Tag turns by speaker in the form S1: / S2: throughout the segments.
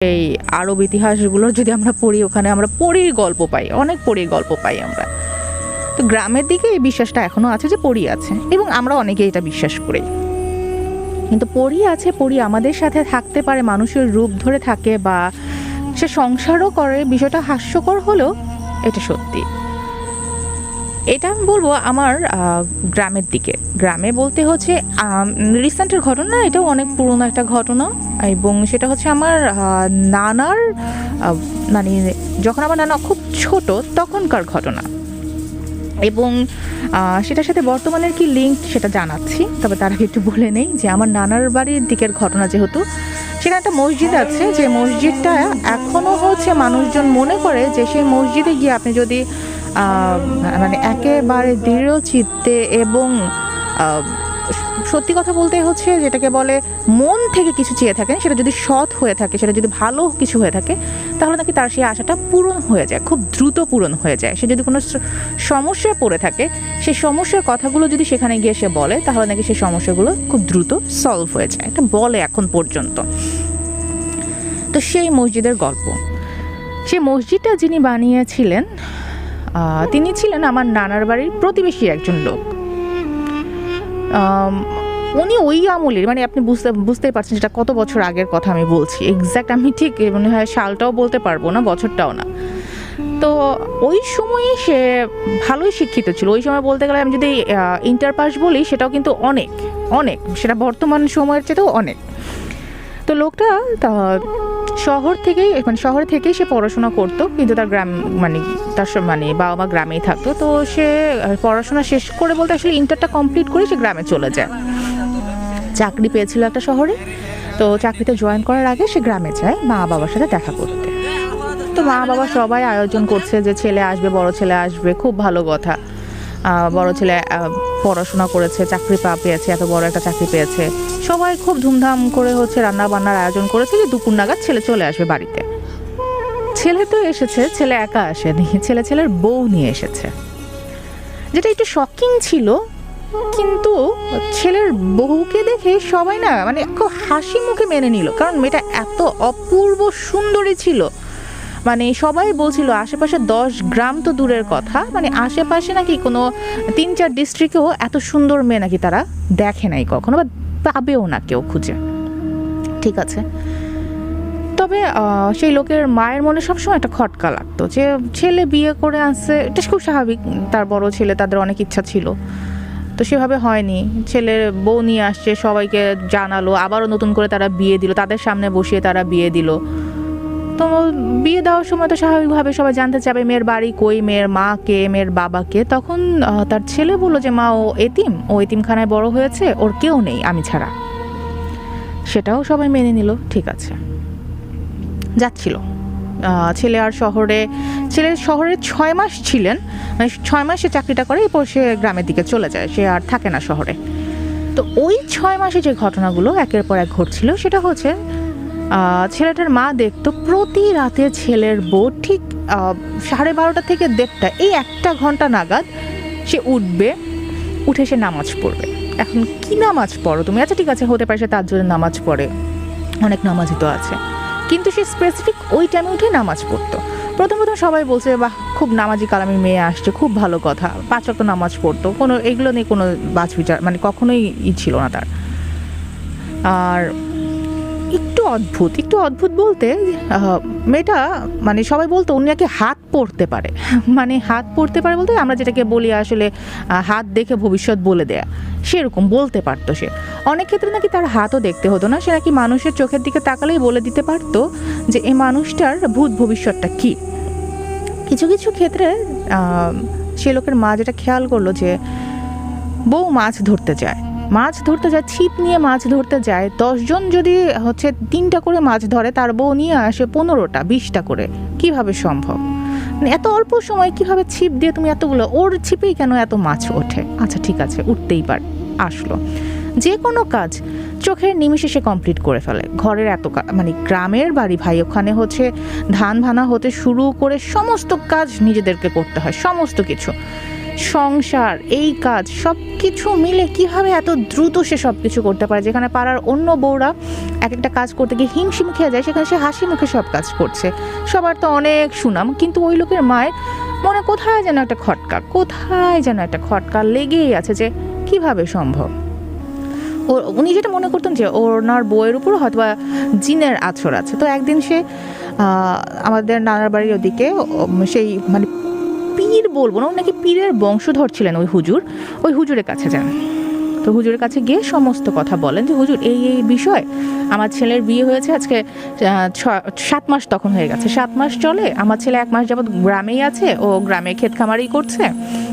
S1: এই আরব ইতিহাসগুলো যদি আমরা পড়ি, ওখানে আমরা পড়ির গল্প পাই, অনেক পড়ির গল্প পাই আমরা। তো গ্রামের দিকে এই বিশ্বাসটা এখনও আছে যে পড়ি আছে, এবং আমরা অনেকে এটা বিশ্বাস করি। কিন্তু পড়ি আছে, পড়ি আমাদের সাথে থাকতে পারে, মানুষের রূপ ধরে থাকে বা সে সংসারও করে, বিষয়টা হাস্যকর হলেও এটা সত্যি। এটা আমি বলব আমার গ্রামের দিকে। গ্রামে বলতে হচ্ছে রিসেন্টের ঘটনা, এটাও অনেক পুরনো একটা ঘটনা। এবং সেটা হচ্ছে আমার নানার মানে যখন আমার নানা খুব ছোট, তখনকার ঘটনা। এবং সেটার সাথে বর্তমানের কি লিঙ্ক সেটা জানাচ্ছি, তবে তার আগে একটু বলে নেই যে আমার নানার বাড়ির দিকের ঘটনা যেহেতু, সেখানে একটা মসজিদ আছে, যে মসজিদটা এখনও হচ্ছে মানুষজন মনে করে যে সেই মসজিদে গিয়ে আপনি যদি মানে একেবারে দৃঢ় চিত্তে এবং সত্যি কথা বলতে হচ্ছে যেটাকে বলে মন থেকে কিছু চেয়ে থাকেন, সেটা যদি সৎ হয়ে থাকে, সেটা যদি ভালো কিছু হয়ে থাকে, তাহলে নাকি তার সেই আশাটা পূরণ হয়ে যায়, খুব দ্রুত পূরণ হয়ে যায়। সে যদি কোনো সমস্যায় পড়ে থাকে, সেই সমস্যার কথাগুলো যদি সেখানে গিয়ে সে বলে, তাহলে নাকি সেই সমস্যাগুলো খুব দ্রুত সলভ হয়ে যায়। এটা বলে এখন পর্যন্ত। তো সেই মসজিদের গল্প। সেই মসজিদটা যিনি বানিয়েছিলেন তিনি ছিলেন আমার নানার বাড়ির প্রতিবেশী একজন লোক। উনি ওই আমলের মানে আপনি বুঝতে, বুঝতেই পারছেন সেটা কত বছর আগের কথা আমি বলছি। এক্স্যাক্ট আমি ঠিক মনে হয় সালটাও বলতে পারব না, বছরটাও না। তো ওই সময়ই সে ভালোই শিক্ষিত ছিল। ওই সময় বলতে গেলে আমি যদি ইন্টার পাস বলি, সেটাও কিন্তু অনেক অনেক। সেটা বর্তমান সময়ের চেয়েও অনেক। তো লোকটা শহর থেকেই মানে শহর থেকেই সে পড়াশোনা করতো, কিন্তু তার গ্রাম মানে তার মানে বাবা মা গ্রামেই থাকতো। তো সে পড়াশোনা শেষ করে বলতে আসলে ইন্টারটা কমপ্লিট করে সে গ্রামে চলে যায়। চাকরি পেয়েছিল একটা শহরে, তো চাকরিতে জয়েন করার আগে সে গ্রামে যায় মা বাবার সাথে দেখা করতে। তো মা বাবা সবাই আয়োজন করছে যে ছেলে আসবে, বড় ছেলে আসবে, খুব ভালো কথা। বড় ছেলে পড়াশোনা করেছে, চাকরি পা, পেয়েছে, এত বড় একটা চাকরি পেয়েছে। সবাই খুব ধুমধাম করে হচ্ছে রান্না বান্নার আয়োজন করেছে যে দুপুর নাগাদ ছেলে চলে আসবে বাড়িতে। ছেলে তো এসেছে, ছেলে একা আসেনি, ছেলে ছেলের বউ নিয়ে এসেছে। যেটা একটু শকিং ছিল, কিন্তু ছেলের বউকে দেখে সবাই না মানে খুব হাসি মুখে মেনে নিল, কারণ মেয়েটা এত অপূর্ব সুন্দরী ছিল। মানে সবাই বলছিল আশেপাশে দশ গ্রাম তো দূরের কথা। মানে আশেপাশে নাকি কোনো তিন চার ডিস্ট্রিক্টেও এত সুন্দর মেয়ে নাকি তারা দেখে নাই কখনো বা পাবেও না কেউ খুঁজে। ঠিক আছে। তবে সেই লোকের মায়ের মনে সবসময় একটা খটকা লাগতো যে ছেলে বিয়ে করে আসছে এটা খুব স্বাভাবিক, তার বড় ছেলে তাদের অনেক ইচ্ছা ছিল। তো সেভাবে হয়নি। ছেলের বউ নিয়ে আসছে, সবাইকে জানালো, আবারও নতুন করে তারা বিয়ে দিল, তাদের সামনে বসিয়ে তারা বিয়ে দিল। তো বিয়ে দেওয়ার সময় তো স্বাভাবিকভাবে সবাই জানতে চাবে মেয়ের বাড়ি কই, মেয়ের মা কে, মেয়ের বাবা কে। তখন তার ছেলে বলল যে, মা, ও এতিম। ও এতিমখানায় বড় হয়েছে, ওর কেউ নেই, আমি ছাড়া। সেটাও সবাই মেনে নিল, ঠিক আছে। যাচ্ছিল। ছেলে আর শহরে, ছেলে শহরে ছয় মাস ছিলেন মানে ছয় মাস সে চাকরিটা করে, এরপর সে গ্রামের দিকে চলে যায়, সে আর থাকে না শহরে। তো ওই ছয় মাসে যে ঘটনাগুলো, একের পর এক ঘটছিল, সেটা হচ্ছে ছেলেটার মা দেখতো প্রতি রাতে ছেলের বউ ঠিক সাড়ে বারোটা থেকে দেড়টা, এই একটা ঘণ্টা নাগাদ সে উঠবে, উঠে সে নামাজ পড়বে। এখন কি নামাজ পড়ো তুমি? আচ্ছা ঠিক আছে, হতে পারে সে তার জন্য নামাজ পড়ে। অনেক নামাজই তো আছে। কিন্তু সে স্পেসিফিক ওই টাইমে উঠে নামাজ পড়তো। প্রথম প্রথম সবাই বলছে, বাহ, খুব নামাজি কালামি মেয়ে আসছে, খুব ভালো কথা। পাঁচ ওয়াক্ত নামাজ পড়তো। কোনো, এগুলো নিয়ে কোনো বাছ বিচার মানে কখনোই ই ছিল না তার। আর অদ্ভুত, একটু অদ্ভুত বলতে মেয়েটা মানে সবাই বলতো উনি নাকি হাত পড়তে পারে। মানে হাত পড়তে পারে বলতে, আমরা যেটাকে বলি আসলে হাত দেখে ভবিষ্যৎ বলে দেয়া। সেরকম বলতে পারতো সে। অনেক ক্ষেত্রে নাকি তার হাতও দেখতে হতো না, সে নাকি মানুষের চোখের দিকে তাকালেই বলে দিতে পারতো যে এই মানুষটার ভূত ভবিষ্যৎটা কী? কিছু কিছু ক্ষেত্রে সে লোকের মা যেটা খেয়াল করল যে, বউ মাছ ধরতে যায়। মাছ ধরতে যায়, ছিপ নিয়ে মাছ ধরতে যায়। দশজন যদি হচ্ছে তিনটা করে মাছ ধরে, তার বউ নিয়ে আসে পনেরোটা, বিশটা করে। কীভাবে সম্ভব? মানে এত অল্প সময় কীভাবে ছিপ দিয়ে তুমি এতগুলো, ওর ছিপেই কেন এত মাছ ওঠে? আচ্ছা ঠিক আছে, উঠতেই পার, আসলো। যে কোনো কাজ চোখের নিমিষে সে কমপ্লিট করে ফেলে। ঘরের এত মানে গ্রামের বাড়ি ভাই, ওখানে হচ্ছে ধান ভানা হতে শুরু করে সমস্ত কাজ নিজেদেরকে করতে হয়, সমস্ত কিছু। সংসার, এই কাজ সব কিছু মিলে কীভাবে এত দ্রুত সে সব কিছু করতে পারে? যেখানে পাড়ার অন্য বউরা এক একটা কাজ করতে গিয়ে হিমশিম খেয়ে যায়, সেখানে সে হাসি মুখে সব কাজ করছে। সবার তো অনেক সুনাম, কিন্তু ওই লোকের মায়ের মনে কোথায় যেন একটা খটকা, কোথায় যেন একটা খটকা লেগেই আছে যে কীভাবে সম্ভব? ও, উনি যেটা মনে করতেন যে ওনার বইয়ের উপর হয়তো জিনের আছর আছে। তো একদিন সে আমাদের নানার বাড়ির ওদিকে সেই মানে বলব না নাকি পীরের বংশধর ছিলেন ওই হুজুর। ওই হুজুরের কাছে যান। তো হুজুরের কাছে গিয়ে সমস্ত কথা বলেন যে, হুজুর, এই এই বিষয় আমার ছেলের বিয়ে হয়েছে আজকে সাত মাস তখন হয়ে গেছে। সাত মাস চলে, আমার ছেলে এক মাস যাবৎ গ্রামেই আছে, ও গ্রামে ক্ষেত খামারি করছে।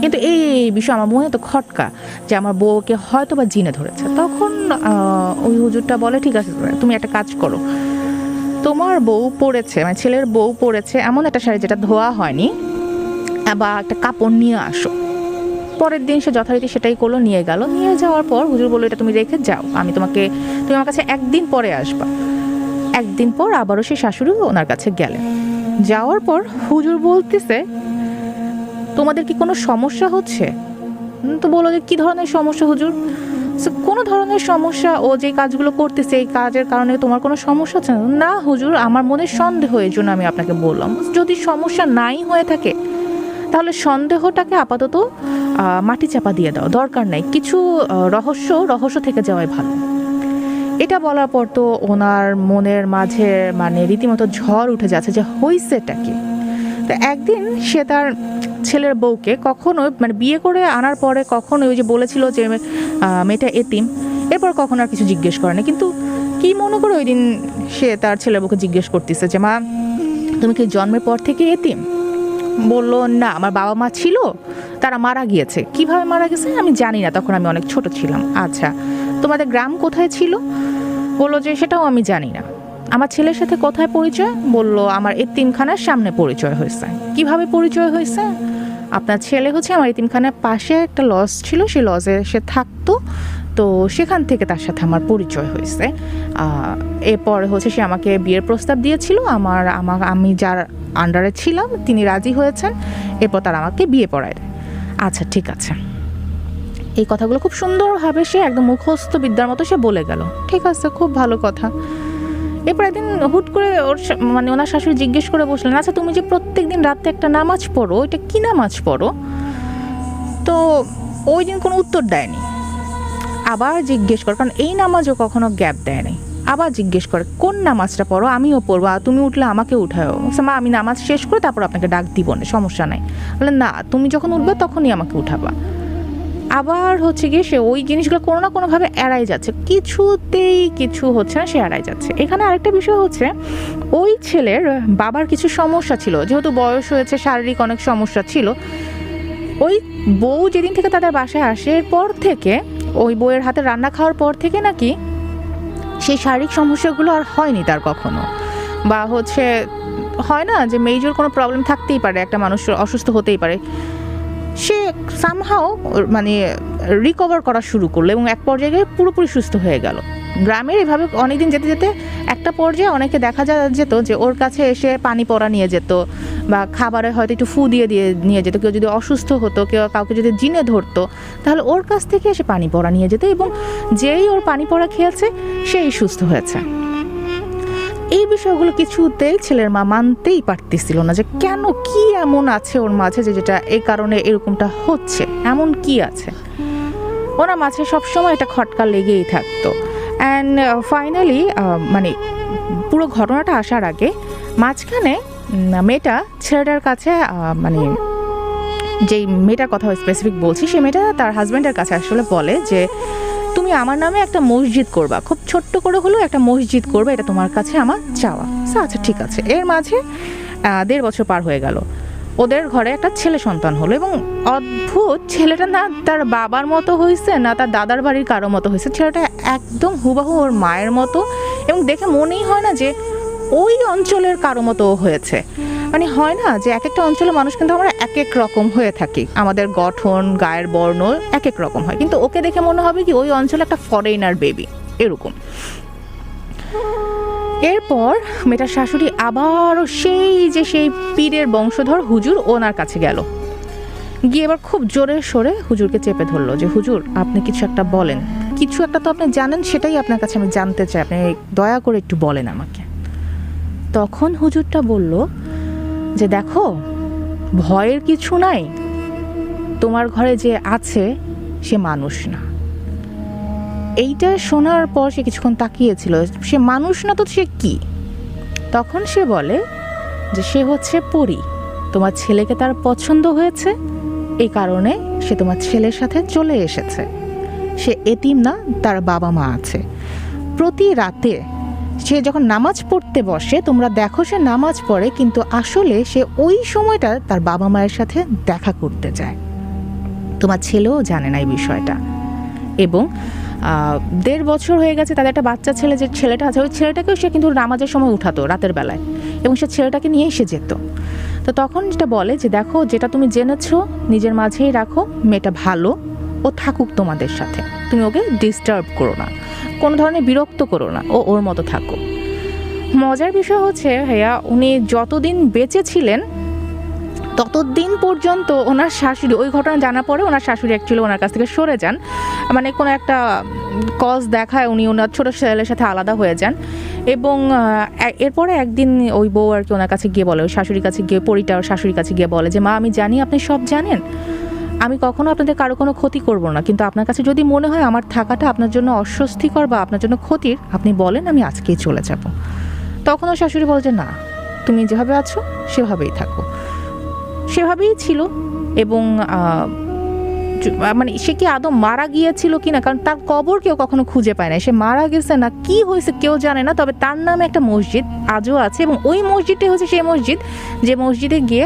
S1: কিন্তু এই এই বিষয় আমার মনে তো খটকা যে, আমার বউকে হয়তো বা জিনে ধরেছে। তখন ওই হুজুরটা বলে, ঠিক আছে, তুমি একটা কাজ করো। তোমার বউ পড়েছে মানে ছেলের বউ পড়েছে, এমন একটা শাড়ি যেটা ধোয়া হয়নি বা একটা কাপড় নিয়ে আসো। পরের দিন সে যথারীতি সেটাই করল, নিয়ে গেল। নিয়ে যাওয়ার পর হুজুর বলল, এটা তুমি রেখে যাও, আমি তোমাকে, তুমি আমার কাছে একদিন পরে আসবা। একদিন পর আবারও সে শাশুড়ি ওনার কাছে গেলেন। যাওয়ার পর হুজুর বলতেছে, তোমাদের কি কোনো সমস্যা হচ্ছে? তো বলো যে, কি ধরনের সমস্যা হুজুর? কোনো ধরনের সমস্যা, ও যে কাজগুলো করতেছে, এই কাজের কারণে তোমার কোনো সমস্যা হচ্ছে? না না হুজুর, আমার মনে সন্দেহ, এই জন্য আমি আপনাকে বললাম। যদি সমস্যা নাই হয়ে থাকে তাহলে সন্দেহটাকে আপাতত মাটি চাপা দিয়ে দাও। দরকার নাই। কিছু রহস্য রহস্য থেকে যাওয়াই ভালো। এটা বলার পর তো ওনার মনের মাঝে মানে রীতিমতো ঝড় উঠে যাচ্ছে যে হইছেটা কি? তো একদিন সে তার ছেলের বউকে কখনো মানে বিয়ে করে আনার পরে কখনো ওই যে বলেছিল যে মেয়েটা এতিম। এরপর কখনো আর কিছু জিজ্ঞেস করে না কিন্তু কি মনে করে ওই দিন সে তার ছেলের বউকে জিজ্ঞেস করতেছে যে, মা, তুমি কি জন্মের পর থেকে এতিম? বলল, না, আমার বাবা মা ছিল, তারা মারা গিয়েছে। কীভাবে মারা গেছে? আমি জানি না, তখন আমি অনেক ছোট ছিলাম। আচ্ছা তোমাদের গ্রাম কোথায় ছিল? বলল যে, সেটাও আমি জানি না। আমার ছেলের সাথে কোথায় পরিচয়? বলল, আমার এতিমখানার সামনে পরিচয় হয়েছে। কীভাবে পরিচয় হয়েছে? আপনার ছেলে হচ্ছে আমার এতিমখানার পাশে একটা লজ ছিল, সেই লজে সে থাকতো, তো সেখান থেকে তার সাথে আমার পরিচয় হয়েছে। এরপর হচ্ছে সে আমাকে বিয়ের প্রস্তাব দিয়েছিল। আমার আমার, আমি যার আন্ডারে ছিলাম, তিনি রাজি হয়েছেন, এরপর তারা আমাকে বিয়ে পড়ায় দেয়। আচ্ছা ঠিক আছে। এই কথাগুলো খুব সুন্দরভাবে সে একদম মুখস্থ বিদ্যার মতো সে বলে গেল। ঠিক আছে, খুব ভালো কথা। এরপর একদিন হুট করে ওর মানে ওনার শাশুড়ি জিজ্ঞেস করে বসলেন আচ্ছা তুমি যে প্রত্যেক দিন রাতে একটা নামাজ পড়ো এটা কী নামাজ পড়ো? তো ওই দিন কোনো উত্তর দেয়নি। আবার জিজ্ঞেস করে, কারণ এই নামাজও কখনো গ্যাপ দেয় নাই আবার জিজ্ঞেস করে, কোন নামাজটা পড়ো? আমিও পড়ব। আর তুমি উঠলে আমাকে উঠাও। মা, আমি নামাজ শেষ করে তারপর আপনাকে ডাক দিব না, সমস্যা নাই। বলে না, তুমি যখন উঠবে তখনই আমাকে উঠাবা। আবার হচ্ছে গিয়ে সে ওই জিনিসগুলো কোনো না কোনোভাবে এড়াই যাচ্ছে। কিছুতেই কিছু হচ্ছে না, সে এড়াই যাচ্ছে। এখানে আরেকটা বিষয় হচ্ছে, ওই ছেলের বাবার কিছু সমস্যা ছিল। যেহেতু বয়স হয়েছে, শারীরিক অনেক সমস্যা ছিল। ওই বউ যেদিন থেকে তাদের বাসায় আসে, এরপর থেকে ওই বউয়ের হাতে রান্না খাওয়ার পর থেকে নাকি সেই শারীরিক সমস্যাগুলো আর হয়নি তার কখনো। বা হচ্ছে, হয় না যে মেজর কোনো প্রবলেম থাকতেই পারে, একটা মানুষ অসুস্থ হতেই পারে। সে সামহাও মানে রিকভার করা শুরু করল এবং এক পর্যায়ে পুরোপুরি সুস্থ হয়ে গেল। গ্রামের এভাবে অনেকদিন যেতে যেতে একটা পর্যায়ে অনেকে দেখা যা, যেত যে ওর কাছে এসে পানি পড়া নিয়ে যেত বা খাবারে হয়তো একটু ফু দিয়ে দিয়ে নিয়ে যেত, কেউ যদি অসুস্থ হতো, কেউ কাউকে যদি জিনে ধরতো, তাহলে ওর কাছ থেকে এসে পানি পড়া নিয়ে যেত এবং যেই ওর পানি পড়া খেয়েছে, সেই সুস্থ হয়েছে। এই বিষয়গুলো কিছুতেই ছেলের মা মানতেই পারতেছিল না যে কেন কি এমন আছে ওর মাঝে যে যেটা এই কারণে এরকমটা হচ্ছে, এমন কি আছে? ওনার মাঝে সবসময় একটা খটকা লেগেই থাকতো। অ্যান্ড ফাইনালি মানে পুরো ঘটনাটা আসার আগে মাঝখানে মেয়েটা ছেলেটার কাছে মানে যেই মেয়েটার কথা স্পেসিফিক বলছি, সেই মেয়েটা তার হাজব্যান্ডের কাছে আসলে বলে যে, তুমি আমার নামে একটা মসজিদ করবা। খুব ছোট্ট করে হলেও একটা মসজিদ করবে, এটা তোমার কাছে আমার চাওয়া। আচ্ছা ঠিক আছে। এর মাঝে দেড় বছর পার হয়ে গেল। ওদের ঘরে একটা ছেলে সন্তান হলো এবং অদ্ভুত ছেলেটা না তার বাবার মতো হয়েছে না তার দাদার বাড়ির কারও মতো হয়েছে ছেলেটা একদম হুবাহু ওর মায়ের মতো এবং দেখে মনেই হয় না যে ওই অঞ্চলের কারও মতো হয়েছে। মানে হয় না যে এক একটা অঞ্চলের মানুষ কিন্তু আমরা এক এক রকম হয়ে থাকি। আমাদের গঠন, গায়ের বর্ণ এক এক রকম হয়। কিন্তু ওকে দেখে মনে হবে কি, ওই অঞ্চলে একটা ফরেনার বেবি এরকম। এরপর মেয়েটার শাশুড়ি আবারও সেই যে সেই পীরের বংশধর হুজুর ওনার কাছে গেল। গিয়ে এবার খুব জোরে সরে হুজুরকে চেপে ধরলো যে, হুজুর, আপনি কিছু একটা বলেন। কিছু একটা তো আপনি জানেন, সেটাই আপনার কাছে আমি জানতে চাই। আপনি দয়া করে একটু বলেন আমাকে। তখন হুজুরটা বলল, যে দেখো, ভয়ের কিছু নাই। তোমার ঘরে যে আছে, সে মানুষ না। এইটা শোনার পর সে কিছুক্ষণ তাকিয়েছিল, সে মানুষ না তো সে কি? তখন সে বলে, যে সে হচ্ছে পরী। তোমার ছেলেকে তার পছন্দ হয়েছে এই কারণে সে তোমার ছেলের সাথে চলে এসেছে। সে এতিম না, তার বাবা মা আছে। প্রতি রাতে সে যখন নামাজ পড়তে বসে, তোমরা দেখো সে নামাজ পড়ে, কিন্তু আসলে সে ওই সময়টা তার বাবা মায়ের সাথে দেখা করতে যায়। তোমার ছেলেও জানে না এই বিষয়টা। এবং দেড় বছর হয়ে গেছে, তাদের একটা বাচ্চা ছেলে, যে ছেলেটা আছে, ওই ছেলেটাকেও সে কিন্তু নামাজের সময় উঠাতো রাতের বেলায়। এবং সে ছেলেটাকে নিয়ে এসে যেত। তো তখন যেটা বলে যে, দেখো, যেটা তুমি জেনেছো, নিজের মাঝেই রাখো, মেয়েটা ভালো। ও থাকুক তোমাদের সাথে। তুমি ওকে ডিস্টার্ব করো না। কোনো ধরনের বিরক্ত করো না। ও ওর মতো থাকো মজার বিষয় হচ্ছে ভাইয়া উনি যতদিন বেঁচে ছিলেন, ততদিন পর্যন্ত ওনার শাশুড়ি, ওই ঘটনা জানার পরে ওনার শাশুড়ি অ্যাকচুয়ালি ওনার কাছ থেকে সরে যান। মানে কোনো একটা কজ দেখায় উনি ওনার ছোটো ছেলের সাথে আলাদা হয়ে যান। এবং এরপরে একদিন ওই বউ আর কি ওনার কাছে গিয়ে বলে, ওই শাশুড়ির কাছে গিয়ে, পরিটা ওর শাশুড়ির কাছে গিয়ে বলে যে, মা, আমি জানি, আপনি সব জানেন। আমি কখনো আপনাদের কারও কোনো ক্ষতি করব না, কিন্তু আপনার কাছে যদি মনে হয় আমার থাকাটা আপনার জন্য অস্বস্তিকর বা আপনার জন্য ক্ষতির, আপনি বলেন আমি আজকেই চলে যাব। তখন ওর শাশুড়ি বলে যে, না, তুমি যেভাবে আছো, সেভাবেই থাকো। সেভাবেই ছিল এবং মানে সে কি আদৌ মারা গিয়েছিল কি না, কারণ তার কবর কেউ কখনো খুঁজে পায় না। সে মারা গেছে না, কি হয়েছে কেউ জানে না, তবে তার নামে একটা মসজিদ আজও আছে এবং ওই মসজিদটাই হচ্ছে সেই মসজিদ, যে মসজিদে গিয়ে